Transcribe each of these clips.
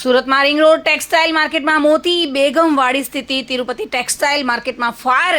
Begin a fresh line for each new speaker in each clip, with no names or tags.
સુરતમાં ring road textile માર્કેટમાં મોતી બેગમવાડી સ્થિતિ. તિરુપતિ ટેક્સટાઇલ માર્કેટમાં ફાયર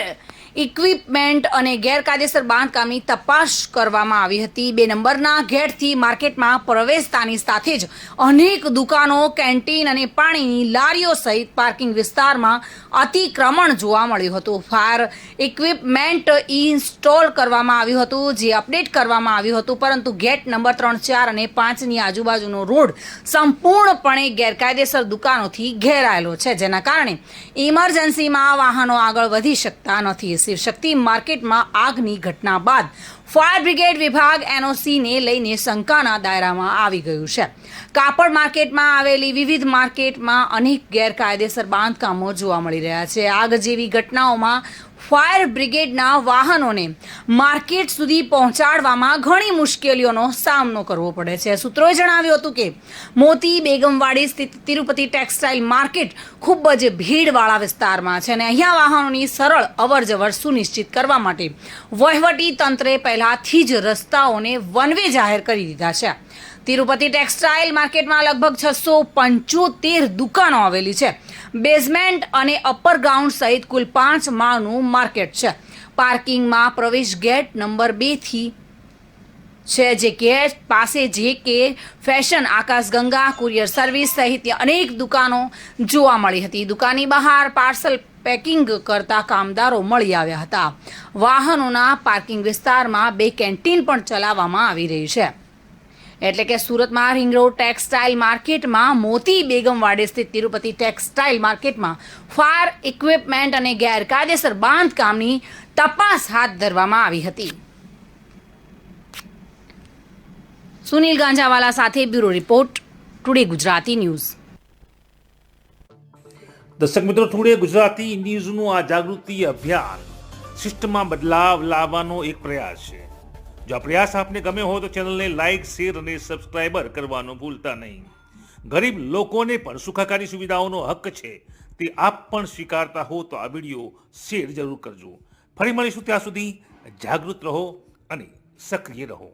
ઇક્વિપમેન્ટ અને ગેરકાયદેસર બાંધકામની તપાસ કરવામાં આવી હતી. બે નંબરના ગેટથી માર્કેટમાં પ્રવેશતાની સાથે જ અનેક દુકાનો, કેન્ટીન અને પાણીની લારીઓ સહિત પાર્કિંગ વિસ્તારમાં અતિક્રમણ જોવા મળ્યું હતું. ફાયર ઇક્વિપમેન્ટ ઇન્સ્ટોલ કરવામાં આવ્યું હતું, જે અપડેટ કરવામાં આવ્યું હતું, પરંતુ ગેટ નંબર ત્રણ, ચાર અને પાંચની આજુબાજુનો રોડ સંપૂર્ણપણે ગેરકાયદેસર દુકાનોથી ઘેરાયેલો છે, જેના કારણે ઇમરજન્સીમાં વાહનો આગળ વધી શકતા નથી. શિવશક્તિ માર્કેટમાં આગની ઘટના બાદ ફાયર બ્રિગેડ વિભાગ એનઓસીને લઈને શંકાના દાયરામાં આવી ગયું છે. કાપડ માર્કેટમાં આવેલી વિવિધ માર્કેટમાં અનેક ગેરકાયદેસર બાંધકામો જોવા મળી રહ્યા છે. આગ જેવી ઘટનાઓમાં ફાયર બ્રિગેડના વાહનોને માર્કેટ સુધી પહોંચાડવામાં ઘણી મુશ્કેલીઓનો સામનો કરવો પડે છે. સૂત્રોએ જણાવ્યું હતું કે, મોતી બેગમવાડી સ્થિત તિરુપતિ ટેક્સટાઇલ માર્કેટ ખૂબ જ ભીડવાળા વિસ્તારમાં છે અને અહીંયા વાહનોની સરળ અવરજવર સુનિશ્ચિત કરવા માટે વહીવટી તંત્રે પહેલાથી જ રસ્તાઓને વન વે જાહેર કરી દીધા છે. તિરુપતિ ટેક્સટાઇલ માર્કેટમાં લગભગ છસો પંચોતેર દુકાનો આવેલી છે. બેઝમેન્ટ અને અપર ગ્રાઉન્ડ સહિત કુલ પાંચ માળનું માર્કેટ છે. પાર્કિંગમાં પ્રવેશ ગેટ નંબર બેથી છે જે ગેટ પાસે જે કે ફેશન આકાશગંગા કુરિયર સર્વિસ સહિત અનેક દુકાનો જોવા મળી હતી. દુકાનની બહાર પાર્સલ પેકિંગ કરતા કામદારો મળી આવ્યા હતા. વાહનોના પાર્કિંગ વિસ્તારમાં બે કેન્ટીન પણ ચલાવવામાં આવી રહી છે. એટલે કે સુરતમાં રિંગ ટેક્સટાઇલ માર્કેટમાં મોતી બેગમવાડી સ્થિત તિરુપતિ ટેક્સટાઇલ માર્કેટમાં ફાયર ઇક્વિપમેન્ટ અને ગેરકાયદેસર બાંધકામની તપાસ હાથ ધરવામાં આવી હતી. સુનિલ ગાંજાવાલા સાથે bureau report, today Gujarati news.
દર્શક મિત્રો, ટુડે ગુજરાતી ન્યૂઝનું આ જાગૃતિ અભિયાન સિસ્ટમમાં બદલાવ લાવવાનો એક પ્રયાસ છે. જો આ પ્રયાસ આપને ગમે હોય તો ચેનલને લાઇક શેર અને સબસ્ક્રાઇબર કરવાનું ભૂલતા નહીં. ગરીબ લોકોને પણ સુખાકારી સુવિધાઓનો હક છે, તે આપ પણ સ્વીકારતા હો તો આ વીડિયો શેર જરૂર કરજો. ફરી મળીશું ત્યાં સુધી જાગૃત રહો અને સક્રિય રહો.